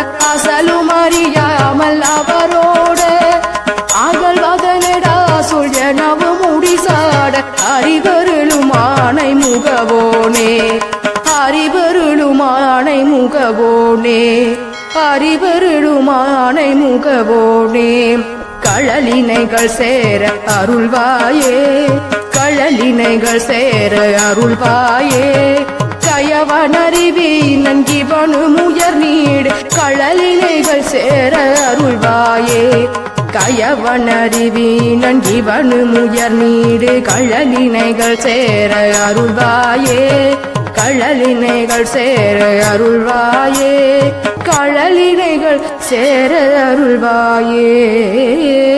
அசலும் அறியாமல் அவரோடு அகழ்வதனடா சொல் எனவும் முடிசாட அறிவருளும் ஆணை முகவோனே. அறிவருளும் ஆணை முகவோனே. அறிவருளும் ஆணை முகவோனே. கழலினைகள் சேர அருள்வாயே. கழலினைகள் சேர அருள்வாயே. கயவனறிவி நன்கிவனு முயர் நீ நீடு கழலினைகள் சேர அருள்வாயே. கயவன் அறிவீனன் நன்கிவனு முயர் நீடு கழலினைகள் சேர அருள்வாயே. கழலினைகள் சேர அருள்வாயே. கழலினைகள் சேர அருள்வாயே.